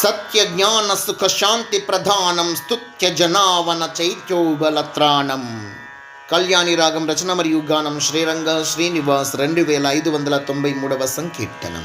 సత్య జ్ఞాన సుఖ శాంతి ప్రధానం స్తుత్య జనావన చైత్యోబలత్రాణం కళ్యాణి రాగం రచన మరియు గానం శ్రీరంగ శ్రీనివాస్ రెండు వేల ఐదు వందల తొంభై మూడవ సంకీర్తనం.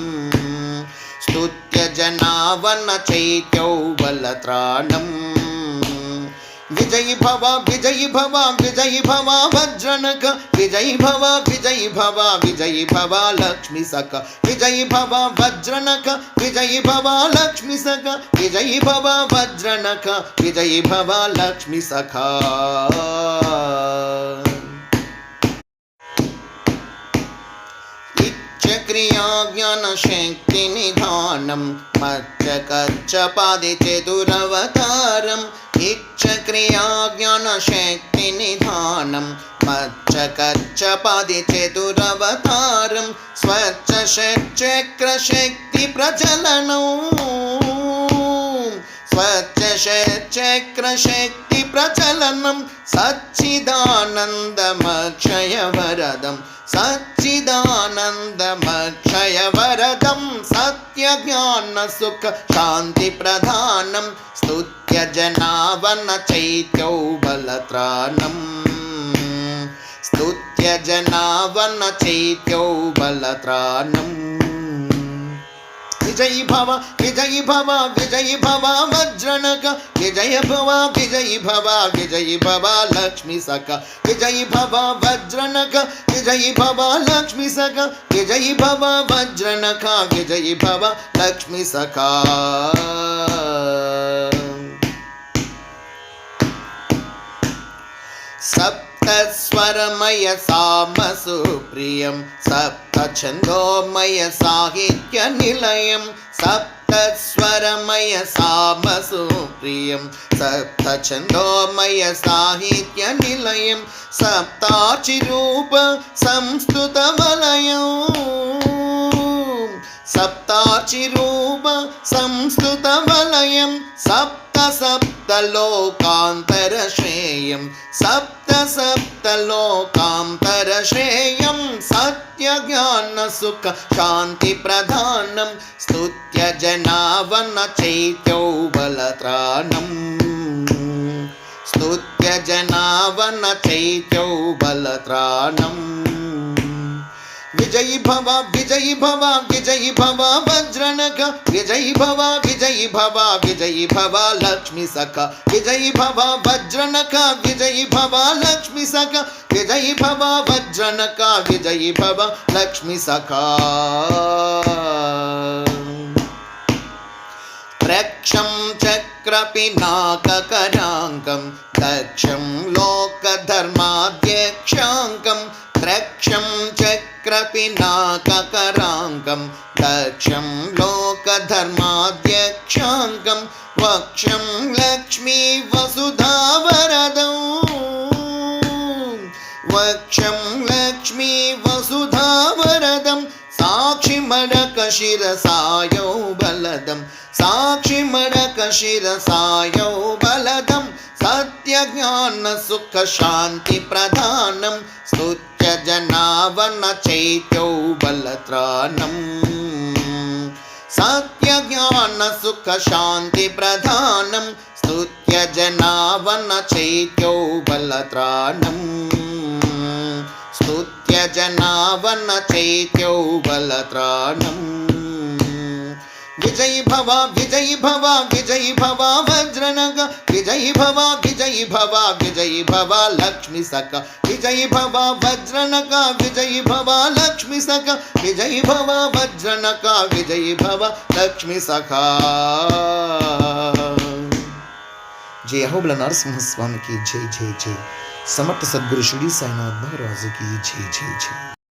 జ్ఞాన సుఖ శాంతి ప్రధానం స్తుత్య జనావన చైత్యోబలత్రాణం సత్య జ్ఞాన సుఖ శాంతి ప్రధానం స్తుత్య జనావన చైత్యోబలత్రాణం స్తుత్య జనావన చైత్యోబలత్రాణం విజయి భవ విజయి భవ విజయి భవ వజ్రనక విజయి భవ విజయి భవ ज्ञानं पादि च दुरवतारम् इच्छक्रियाज्ञानशक्तिनिधानं मत्सच्च पादि च सच्चिदानन्दमक्षयवरदं स्वचैच्चक्रशक्तिप्रचलनौ సక విజయి భవ వజ్రనక విజయి భవ లక్ష్మి సఖా క్రియా జ్ఞాన శక్తి నిధానం विजयि भव विजयि भव विजयि भव वज्रणक विजय भव विजयि भव विजयि भव लक्ष्मी सख विजयि भव वज्रणक विजयि भव लक्ष्मी सख विजयि भव वज्रणक विजयि भव लक्ष्मी सखा सप्तस्वरमय सामसु प्रियं सप्तछन्दोमयसाहित्यनिलयं सप्तस्वरमयसामसुप्रियं सप्तछन्दोमयसाहित्यनिलयं सप्ताचिरूप संस्तुतवलयम् सप्ताचिरूप संस्तुतवलयं सप्त सप्तलोकान्तरश्रेयं सप्त सप्तलोकान्तरश्रेयम् జ్ఞాన సుఖ శాంతి ప్రధానం స్తుత్య జనావన చైత్యోబలత్రాణం స్తుత్య विजयी भव विजयी भव विजयी भव वज्रनख विजयी भव विजयी भव विजयी भव लक्ष्मी सख विजयी भव वज्रनख विजयी भव लक्ष्मी सख विजयी भव वज्रनख विजयी भव लक्ष्मी सखा रक्षं चक्रपिनाककराङ्गं दक्षं लोकधर्माध्यक्षम् చక్రపినాకరాంకం దక్షం లోకధర్మాధ్యక్షాంకం వక్షం లక్ష్మీ వసుధావరదం వక్షం లక్ష్మీ వసుధావరదం సాక్షిమడక శిరసాయో బలదం సాక్షిమడక శిరసాయో బలదం సత్య జ్ఞాన సుఖ శాంతి ప్రధానం స్తుత్య జనావన చైత్యౌ బలత్రాణం స్తుత్య జనావన చైత్యౌ బలత్రాణం विजयी भवा विजयी भवा विजयी भवा वज्रनग विजयी भवा विजयी भवा विजयी भवा लक्ष्मी सक विजयी भवा वज्रनग विजयी भवा लक्ष्मी सक विजयी भवा वज्रनग विजयी भवा लक्ष्मी सक जय अहोबला नरसिंह स्वामी की जय जय जय समर्थ सदगुरु श्री साईनाथ महाराज की जय जय जय